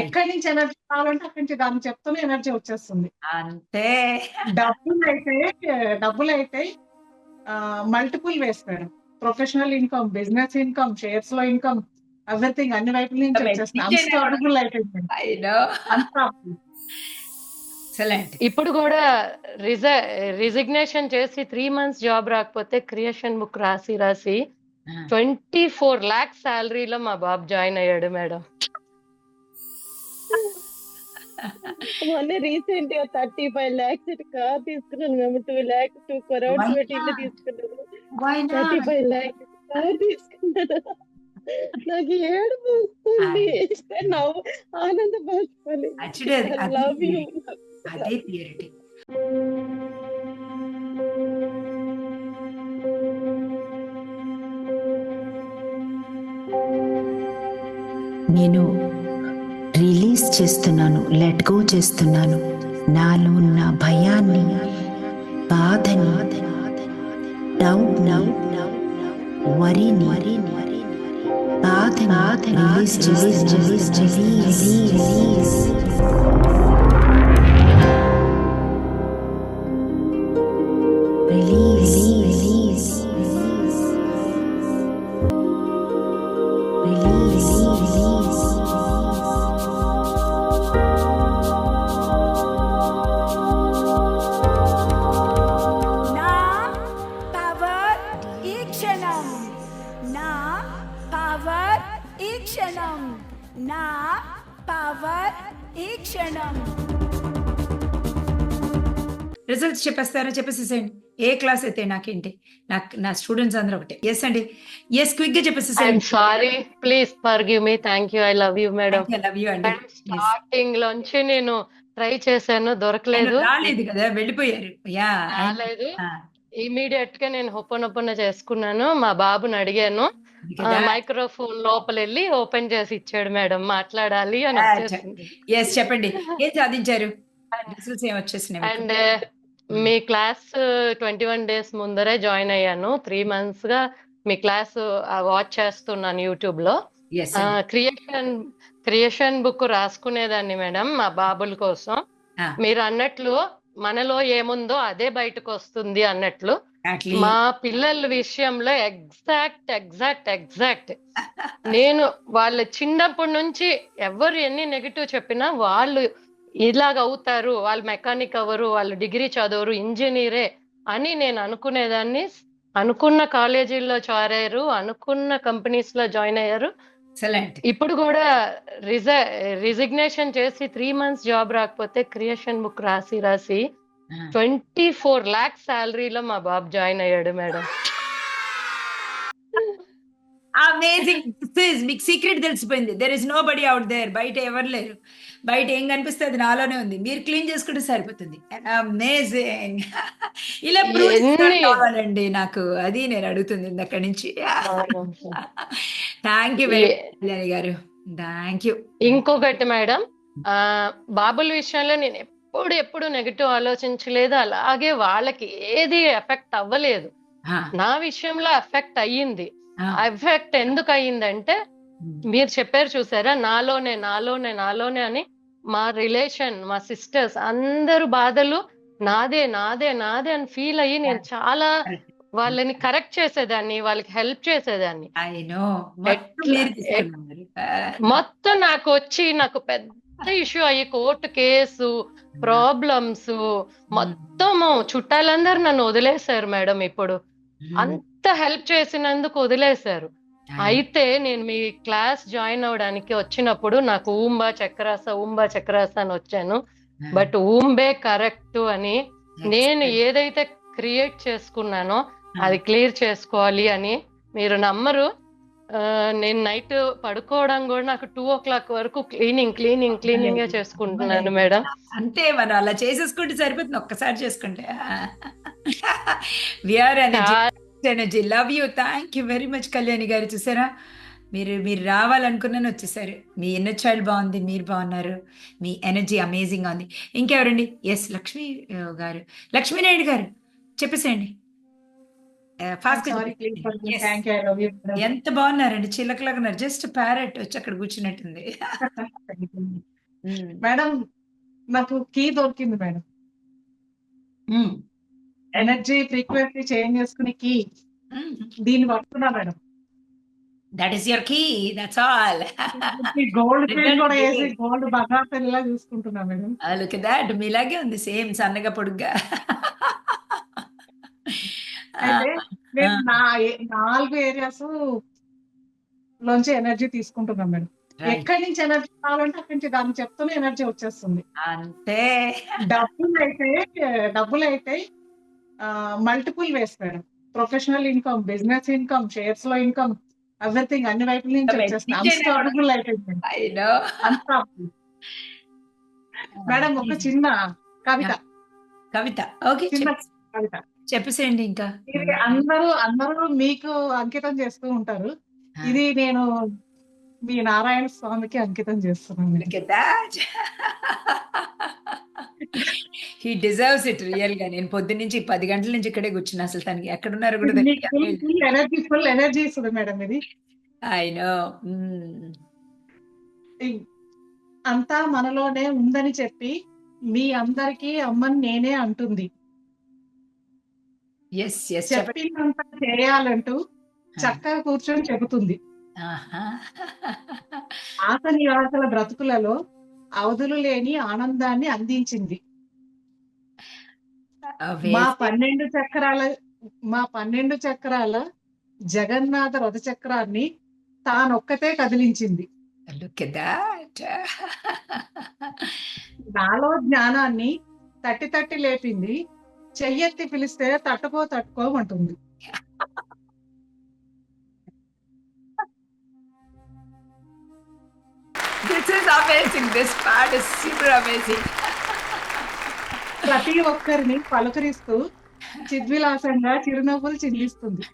ఎక్కడి నుంచి ఎనర్జీ కావాలంటే అక్కడి నుంచి దాన్ని చెప్తూనే ఎనర్జీ వచ్చేస్తుంది. అంతే. డబ్బులు అయితే డబ్బులు అయితే multiple ways madam professional income business income షేర్స్లో income everything అన్ని వైపుల నుంచి వచ్చేస్తుంది. ఎక్సలెంట్ ఇప్పుడు కూడా రిజ రిజిగ్నేషన్ చేసి త్రీ మంత్స్ జాబ్ రాకపోతే క్రియేషన్ బుక్ రాసి రాసి ట్వంటీ ఫోర్ లాక్స్ శాలరీలో మా బాబు జాయిన్ అయ్యాడు మేడం. మొన్న రీసెంట్గా థర్టీ ఫైవ్ లాక్స్ కార్ తీసుకున్నాను మేము టూ లాక్స్ టూ క్రోర్స్ పెట్టి ఇల్లు వై థర్టీ ఫైవ్ లాక్స్ కార్ తీసుకున్నాను. నాకు ఏడుపు వస్తుంది. నవ్వు అది you. అదే ప్యూరిటీ నేను రిలీజ్ చేస్తున్నాను లెట్ గో చేస్తున్నాను. నాలో ఉన్న భయాన్ని బాధని డౌట్ వరిని బాధ బాధ release release release release release results చెప్పేస్తారా? చెప్పేసేసేయండి ఏ క్లాస్ అయితే నాకేంటి? నాకు నా స్టూడెంట్స్ అందరూ ఒకటే. ఎస్ అండి? ఎస్ క్విక్గా చెప్పేసేసేయండి sorry please forgive me thank you I love you madam love you అండి. స్టార్టింగ్ లోంచి నేను ట్రై చేశాను. దొరకలేదు. రాలేదు కదా? వెళ్ళిపోయారు. యా రాలేదు. ఇమీడియట్గా నేను హొప్పనొప్పన చేసుకున్నాను. మా బాబుని అడిగాను. మైక్రోఫోన్ లోపల వెళ్ళి ఓపెన్ చేసి ఇచ్చాడు మేడం. మాట్లాడాలి అని Ah, ఎస్ చెప్పండి. ఏం సాధించారు? అండ్ మీ క్లాస్ ట్వంటీ వన్ డేస్ ముందరే జాయిన్ అయ్యాను త్రీ మంత్స్గా మీ క్లాస్ వాచ్ చేస్తున్నాను యూట్యూబ్లో. క్రియేషన్ క్రియేషన్ బుక్ రాసుకునేదాన్ని మేడం మా బాబుల కోసం. మీరు అన్నట్లు మనలో ఏముందో అదే బయటకు వస్తుంది అన్నట్లు. మా పిల్లల విషయంలో ఎగ్జాక్ట్ ఎగ్జాక్ట్ ఎగ్జాక్ట్ నేను వాళ్ళ చిన్నప్పటి నుంచి ఎవరు ఎన్ని నెగిటివ్ చెప్పినా వాళ్ళు ఇలాగ అవుతారు వాళ్ళు మెకానిక్ అవ్వరు వాళ్ళు డిగ్రీ చదవరు ఇంజనీరే అని నేను అనుకునేదాన్ని. అనుకున్న కాలేజీల్లో చేరారు అనుకున్న కంపెనీస్లో జాయిన్ అయ్యారు. ఇప్పుడు కూడా రిజ రిజిగ్నేషన్ చేసి త్రీ మంత్స్ జాబ్ రాకపోతే క్రియేషన్ బుక్ రాసి రాసి ట్వంటీ ఫోర్ లాక్స్ శాలరీలో మా బాబు జాయిన్ అయ్యాడు మేడం. అమేజింగ్ మీకు సీక్రెట్ తెలిసిపోయింది. There is nobody out there బయట ఎవరు లేరు. బయట ఏం కనిపిస్తే అది నాలోనే ఉంది. మీరు క్లీన్ చేసుకుంటే సరిపోతుంది. అమేజింగ్ ఇలా కావాలండి నాకు. అది నేను అడుగుతుంది అక్కడి నుంచి. థ్యాంక్ యూ వెరీ గారు. థ్యాంక్ యూ ఇంకొకటి మేడం. బాబుల విషయంలో నేను ఎప్పుడు ఎప్పుడు నెగిటివ్ ఆలోచించలేదు. అలాగే వాళ్ళకి ఏది ఎఫెక్ట్ అవ్వలేదు. నా విషయంలో ఎఫెక్ట్ అయ్యింది. ఎఫెక్ట్ ఎందుకు అయ్యిందంటే మీరు చెప్పారు చూసారా? నాలోనే నాలోనే నాలోనే అని మా రిలేషన్ మా సిస్టర్స్ అందరు బాధలు నాదే నాదే నాదే అని ఫీల్ అయ్యి నేను చాలా వాళ్ళని కరెక్ట్ చేసేదాన్ని వాళ్ళకి హెల్ప్ చేసేదాన్ని. మొత్తం నాకు వచ్చి నాకు పెద్ద ఇష్యూ అయ్యి కోర్టు కేసు ప్రాబ్లమ్స్ మొత్తము చుట్టాలందరూ నన్ను వదిలేశారు మేడం ఇప్పుడు. అంత హెల్ప్ చేసినందుకు వదిలేశారు. అయితే నేను మీ క్లాస్ జాయిన్ అవడానికి వచ్చినప్పుడు నాకు ఊంబా చక్రాస ఊంబా చక్రాస అని వచ్చాను. బట్ ఊంబే కరెక్ట్ అని నేను ఏదైతే క్రియేట్ చేసుకున్నానో అది క్లియర్ చేసుకోవాలి అని మీరు నమ్మరు. నేను నైట్ పడుకోవడం కూడా నాకు టూ ఓ క్లాక్ వరకు క్లీనింగ్ క్లీనింగ్ క్లీనింగ్ చేసుకుంటున్నాను మేడం. అంతే మనం అలా చేసేసుకుంటే సరిపోతుంది ఒక్కసారి చేసుకుంటే. We are energy love you thank you very much Kalyani గారు. చూసారా? మీరు మీరు రావాలనుకున్నాను వచ్చేసారు. మీ ఇన్నర్ చైల్డ్ బాగుంది మీరు బాగున్నారు. మీ ఎనర్జీ అమేజింగ్ ఉంది. ఇంకెవరండి? ఎస్ లక్ష్మి ఆ, గారు. లక్ష్మీనాయుడు గారు. చెప్పేసేయండి. ఫాస్ట్ యూ ఎంత బాగున్నారండి? చిలకలాగా ఉన్నారు. జస్ట్ ప్యారెట్ వచ్చి అక్కడ కూర్చున్నట్టుంది. మేడం నాకు కీ దొరికింది మేడం. ఎనర్జీ ఫ్రీక్వెన్సీ చేంజ్ చేసుకునే కీ. ఉమ్. దీన్ని పట్టుకున్నా madam. That is your key that's all gold chain కూడా వేసి. గోల్డ్ బగాతల్లా చూసుకుంటున్నా మేడం. లుక్ దట్ మీలాగే ఉంది సేమ్ సన్నగా పొడుగ్గా. అయితే నేను. నా నాలుగు ఏరియాస్ లోంచి ఎనర్జీ తీసుకుంటున్నాం మేడం. ఎక్కడి నుంచి ఎనర్జీ కావాలంటే అక్కడి నుంచి దాన్ని చెప్తూనే ఎనర్జీ వచ్చేస్తుంది. అంతే. డబ్బులు అయితే డబ్బులు అయితే multiple ways madam. Professional income business income షేర్స్లో income everything అన్ని వైపుల నుంచి. వచ్చేస్తుంది. అన్స్టాపబుల్ అయిపోయింది. మేడం. ఒక చిన్న కవిత. కవిత. ఓకే చిన్న కవిత. చెప్పేసేయండి ఇంకా. ఇది అందరూ అందరూ మీకు అంకితం చేస్తూ ఉంటారు. ఇది నేను మీ నారాయణ స్వామికి అంకితం చేస్తున్నాను. హీ డిజర్వ్స్ ఇట్ రియల్గా నేను పొద్దున్న నుంచి పది గంటల నుంచి ఇక్కడే కూర్చున్నా. అసలు తనకి ఎక్కడున్నారో కూడా ఎనర్జీ ఫుల్ ఎనర్జీ ఇస్తుంది మేడం ఇది. ఐ నో ఈ- అంతా మనలోనే ఉందని చెప్పి మీ అందరికీ అమ్మని నేనే అంటుంది. చెప్పిందంతా చేయాలంటూ చక్కగా కూర్చొని చెబుతుంది. ఆశ నివాసల బ్రతుకులలో అవధులు లేని ఆనందాన్ని అందించింది మా. పన్నెండు చక్రాల మా పన్నెండు చక్రాల జగన్నాథ రథ చక్రాన్ని తానొక్కతే కదిలించింది. నాలో జ్ఞానాన్ని తట్టి తట్టి లేపింది చెయ్యెత్తి పిలిస్తే తట్టుకో తట్టుకోమంటుంది This is amazing. This part is super amazing. ప్రతి ఒక్కరిని పలుకరిస్తూ చిద్విలాసంగా చిరునవ్వులు చిందిస్తుంది.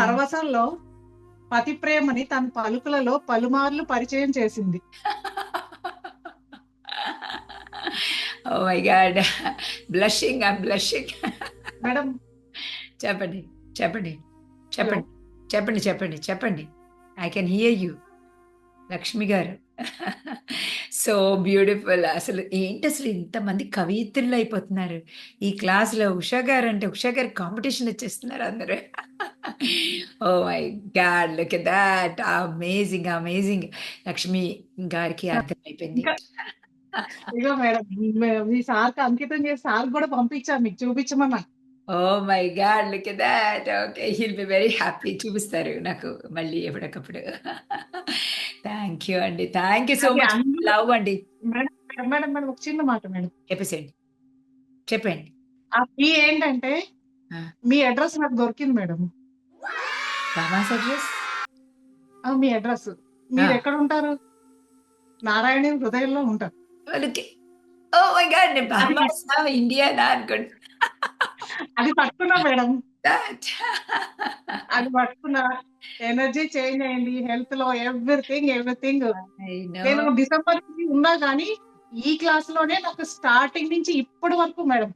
పరవశంలో పతి ప్రేమని తన పలుకులలో పలుమార్లు పరిచయం చేసింది my God. Blushing. I'm blushing. Madam చెప్పండి చెప్పండి చెప్పండి చెప్పండి చెప్పండి చెప్పండి. I can hear you Lakshmi గారు. సో బ్యూటిఫుల్ అసలు ఏంటి అసలు ఇంతమంది కవిత్రులు అయిపోతున్నారు? ఈ క్లాస్లో ఉషా గారు అంటే ఉషా గారు కాంపిటీషన్ వచ్చేస్తున్నారు అందరూ. ఓ my God look that amazing amazing Lakshmi గారికి అర్థమైపోయింది. ఇగో మేడం మే- సార్కి అంకితం చేసి సార్ కూడా పంపించా మీకు చూపించమన్నా. ఓ my God look that. Okay he'll be very happy చూపిస్తారు నాకు మళ్ళీ ఎప్పటికప్పుడు థ్యాంక్ యూ అండి. Thank you so much. Love అండి. మేడం మేడం, మేడం ఒక చిన్న మాట మేడం. చెప్పేసేయండి. చెప్పండి ఆ ఫీ ఏంటంటే. మీ అడ్రస్ నాకు దొరికింది మేడం. బామాస్ అడ్రస్? మీ అడ్రస్. మీరు. ఎక్కడ ఉంటారు? నారాయణ హృదయంలో ఉంటారు. ఓ మై గాడ్ నేను అనుకోండి అది పట్టుకున్నా మేడం. అది పట్టుకున్నా ఎనర్జీ చేంజ్ అయింది హెల్త్లో ఎవ్రీథింగ్ ఎవ్రీథింగ్. నేను డిసెంబర్ నుంచి ఉన్నా కానీ ఈ క్లాస్లోనే నాకు స్టార్టింగ్ నుంచి ఇప్పటి వరకు మేడం.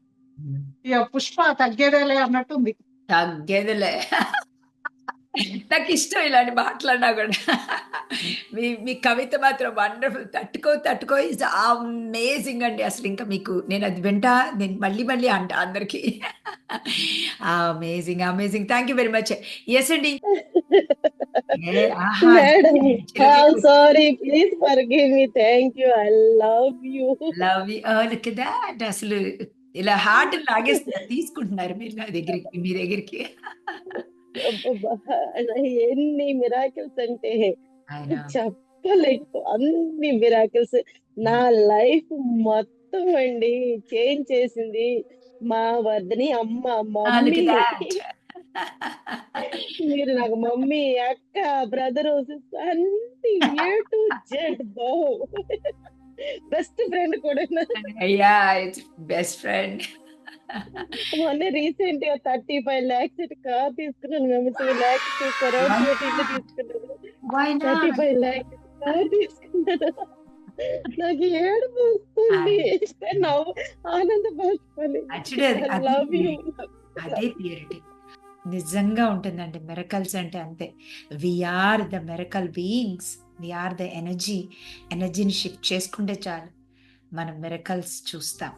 ఇక పుష్ప తగ్గేదేలే అన్నట్టుంది. తగ్గేదిలే. నాకు ఇష్టం ఇలాంటి మాట్లాడినా కూడా. మీ మీ కవిత మాత్రం వండర్ఫుల్. తట్టుకో తట్టుకో ఇస్ అమేజింగ్ అండి. అసలు ఇంకా మీకు నేను అది వింటా నేను మళ్ళీ మళ్ళీ అంట అందరికి. Amazing amazing. Thank you very much yes అండి. Sorry please forgive me thank you I love you love you look that అసలు ఇలా హార్ట్ లాగేస్తున్నారు. తీసుకుంటున్నారు మీరు నా దగ్గరికి మీ దగ్గరికి. ఎన్ని మిరాకిల్స్ అంటే ఆయన చెప్పలేకు అన్ని మిరాకిల్స్ నా లైఫ్ మొత్తం అండి చేంజ్ చేసింది మా వద్దని అమ్మ మమ్మీ. మీరు నాకు మమ్మీ అక్క బ్రదర్ అన్ని ఏ టు జెడ్ బావ్ బెస్ట్ ఫ్రెండ్ కూడా అయ్యా ఇట్స్ బెస్ట్ ఫ్రెండ్ మొన్న రీసెంట్గా థర్టీ ఫైవ్ లాక్స్ కార్ తీసుకున్నాను మేము టూ లాక్స్ తీసుకున్నాను తీసుకున్నాను. వై థర్టీ ఫైవ్ లాక్స్ కార్ తీసుకున్నాను. నాకు ఏడుపు వస్తుంది. నవ్వు ఆనంద లవ్ యూ అదే ప్యూరిటీ నిజంగా ఉంటుందండి మెరకల్స్ అంటే అంతే. We are the miracle beings we are the energy ఎనర్జీని షిఫ్ట్ చేసుకుంటే చాలు. మనం మెరకల్స్ చూస్తాం.